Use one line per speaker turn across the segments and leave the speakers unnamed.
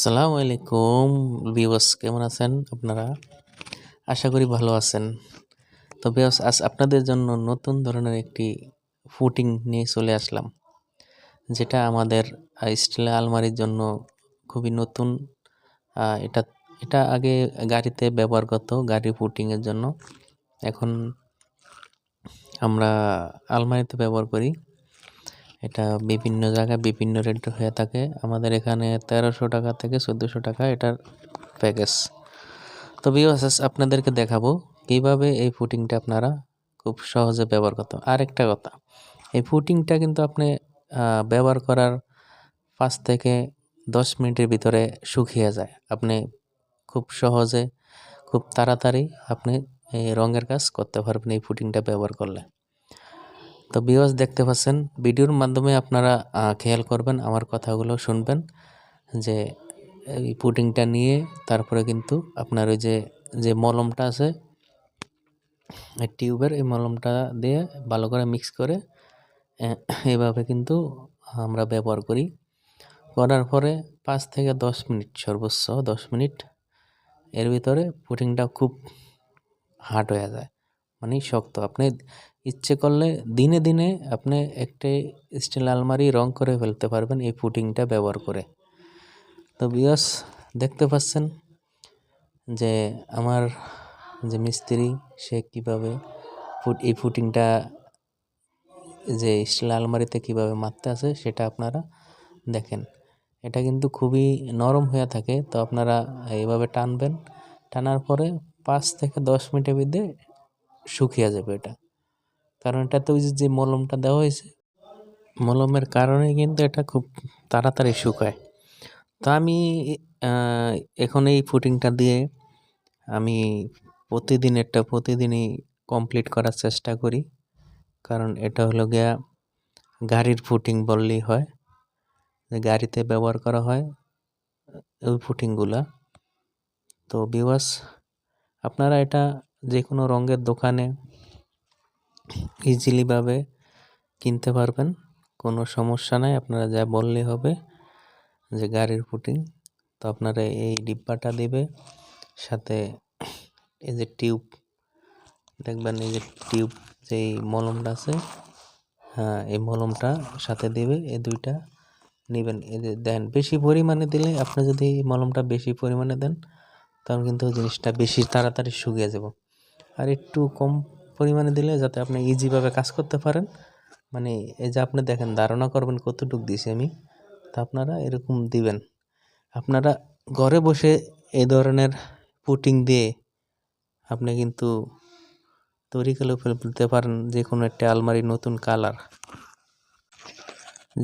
আসসালামু আলাইকুম ভিউয়ার্স, কেমন আছেন আপনারা? আশা করি ভালো আছেন। তো ভিউয়ার্স, আজ আপনাদের জন্য নতুন ধরনের একটি ফুটিং নিয়ে চলে আসলাম, যেটা আমাদের স্টিলের আলমারির জন্য খুবই নতুন। এটা এটা আগে গাড়িতে ব্যবহার করতো গাড়ি ফুটিংয়ের জন্য। এখন আমরা আলমারিতে ব্যবহার করি। এটা বিভিন্ন জায়গায় বিভিন্ন রেট হয়ে থাকে। আমাদের এখানে তেরোশো টাকা থেকে চোদ্দোশো টাকা এটার প্যাকেজ তো বিওএসএস আপনাদেরকে দেখাবো কীভাবে এই ফুটিংটা আপনারা খুব সহজে ব্যবহার করতে আর একটা কথা, এই ফুটিংটা কিন্তু আপনি ব্যবহার করার পাঁচ থেকে দশ মিনিটের ভিতরে শুকিয়ে যায়। আপনি খুব সহজে, খুব তাড়াতাড়ি আপনি এই রঙের কাজ করতে পারবেন এই ফুটিংটা ব্যবহার করলে। তো বিওয়াস দেখতে পাচ্ছেন, ভিডিওর মাধ্যমে আপনারা খেয়াল করবেন, আমার কথাগুলো শুনবেন, যে এই পুডিংটা নিয়ে তারপরে কিন্তু আপনার ওই যে যে মলমটা আছে টিউবের এই মলমটা দিয়ে ভালো করে মিক্স করে এভাবে কিন্তু আমরা ব্যবহার করি। করার পরে পাঁচ থেকে দশ মিনিট সর্বোচ্চ, দশ মিনিট, এর ভিতরে পুডিংটা খুব হার্ড হয়ে যায় মানে শক্ত। আপনি ইচ্ছে করলে দিনে দিনে আপনি একটি স্টিল আলমারি রং করে ফেলতে পারবেন এই পুটিংটা ব্যবহার করে। তো বিয়স দেখতে পাচ্ছেন যে আমার যে মিস্ত্রি, সে কীভাবে ফুট এই ফুটিংটা যে স্টিল আলমারিতে কীভাবে মারতে আছে সেটা আপনারা দেখেন। এটা কিন্তু খুবই নরম হয়ে থাকে, তো আপনারা এইভাবে টানবেন, টানার পরে পাঁচ থেকে দশ মিনিটের মধ্যে শুকিয়ে যাবে এটা। কারণ এটাতে ওই যে- মলমটা দেওয়া হয়েছে, মলমের কারণে কিন্তু এটা খুব তাড়াতাড়ি শুকায়। তো আমি এখন এই ফুটিংটা দিয়ে আমি প্রতিদিন এটা প্রতিদিনই কমপ্লিট করার চেষ্টা করি। কারণ এটা হলো গিয়া গাড়ির ফুটিং বললেই হয় গাড়িতে ব্যবহার করা হয়, ওই ফুটিংগুলা তো বিওয়াস আপনারা এটা যে কোনো রঙের দোকানে ইজিলিভাবে কিনতে পারবেন। কোনো সমস্যা নাই, আপনারা যা বললেই হবে যে গাড়ির ফুটিং তো আপনারা এই ডিব্বাটা দিবে, সাথে এই যে টিউব দেখবেন এই যে টিউব যেই মলমটা আছে হ্যাঁ এই মলমটা সাথে দিবে, এই দুইটা নেবেন। এই যে দেন, বেশি পরিমাণে দিলে আপনি যদি মলমটা বেশি পরিমাণে দেন, তখন কিন্তু জিনিসটা বেশি তাড়াতাড়ি শুকিয়ে যাব। আর একটু কম পরিমাণে দিলে যাতে আপনি ইজিভাবে কাজ করতে পারেন। মানে এই যে আপনি দেখেন, ধারণা করবেন কতটুকু দিছি আমি, তা আপনারা এরকম দিবেন। আপনারা ঘরে বসে এই ধরনের পুটিং দিয়ে আপনি কিন্তু তৈরি করে ফেলতে পারেন যে কোনো একটা আলমারি নতুন কালার।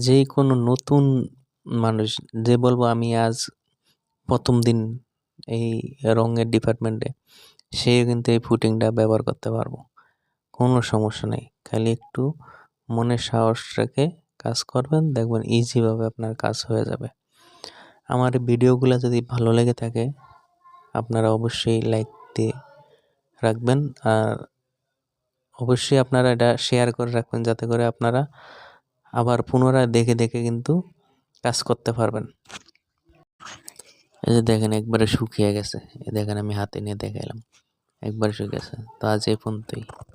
যে কোনো নতুন মানুষ, যে বলব আমি আজ প্রথম দিন এই রঙের ডিপার্টমেন্টে সে কিন্তু এই ফুটিংটা ব্যবহার করতে পারব। কোনো সমস্যা নেই। খালি একটু মনে সাহস রেখে কাজ করবেন, দেখবেন ইজিভাবে আপনার কাজ হয়ে যাবে। আমার ভিডিওগুলো যদি ভালো লেগে থাকে, আপনারা অবশ্যই লাইক দিয়ে রাখবেন আর অবশ্যই আপনারা এটা শেয়ার করে রাখবেন যাতে করে আপনারা আবার পুনরায় দেখে দেখে কিন্তু কাজ করতে পারবেন। এই যে দেখেন একবারে শুকিয়ে গেছে। এই দেখেন আমি হাতে নিয়ে দেখাইলাম। একবারে শুকিয়ে গেছে। তো আজ এই পর্যন্তই।